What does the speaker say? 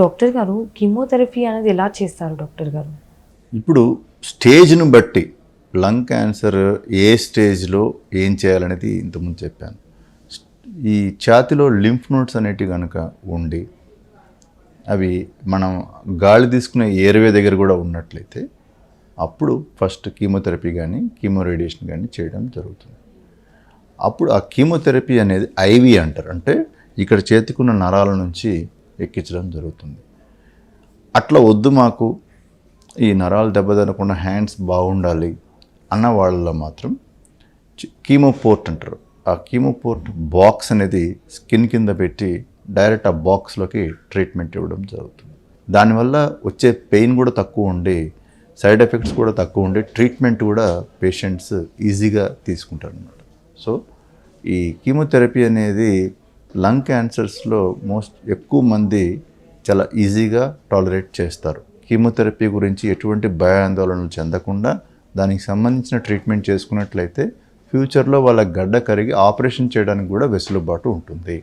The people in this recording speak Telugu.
డాక్టర్ గారు కీమోథెరపీ అనేది ఎలా చేస్తారు డాక్టర్ గారు? ఇప్పుడు స్టేజ్ను బట్టి లంగ్ క్యాన్సర్ ఏ స్టేజ్లో ఏం చేయాలనేది ఇంతకుముందు చెప్పాను. ఈ ఛాతిలో లింఫ్ నోట్స్ అనేటివి కనుక ఉండి అవి మనం గాలి తీసుకునే ఏర్వే దగ్గర కూడా ఉన్నట్లయితే అప్పుడు ఫస్ట్ కీమోథెరపీ కానీ కీమో రేడియేషన్ కానీ చేయడం జరుగుతుంది. అప్పుడు ఆ కీమోథెరపీ అనేది ఐవి అంటారు. అంటే ఇక్కడ చేతికున్న నరాల నుంచి ఎక్కించడం జరుగుతుంది. అట్లా వద్దు మాకు. ఈ నరాలు దెబ్బతినకుండా హ్యాండ్స్ బాగుండాలి అన్న వాళ్ళలో మాత్రం కీమోపోర్ట్ కీమో అంటారు. ఆ కీమోపోర్ట్ బాక్స్ అనేది స్కిన్ కింద పెట్టి డైరెక్ట్ ఆ బాక్స్లోకి ట్రీట్మెంట్ ఇవ్వడం జరుగుతుంది. దానివల్ల వచ్చే పెయిన్ కూడా తక్కువ ఉండి సైడ్ ఎఫెక్ట్స్ కూడా తక్కువ ఉండి ట్రీట్మెంట్ కూడా పేషెంట్స్ ఈజీగా తీసుకుంటారు అనమాట సో ఈ కీమోథెరపీ అనేది లంగ్ క్యాన్సర్స్లో మోస్ట్ ఎక్కువ మంది చాలా ఈజీగా టాలరేట్ చేస్తారు. కీమోథెరపీ గురించి ఎటువంటి భయాందోళనలు చెందకుండా దానికి సంబంధించిన ట్రీట్మెంట్ చేసుకున్నట్లయితే ఫ్యూచర్లో వాళ్ళ గడ్డ కరిగి ఆపరేషన్ చేయడానికి కూడా వెసులుబాటు ఉంటుంది.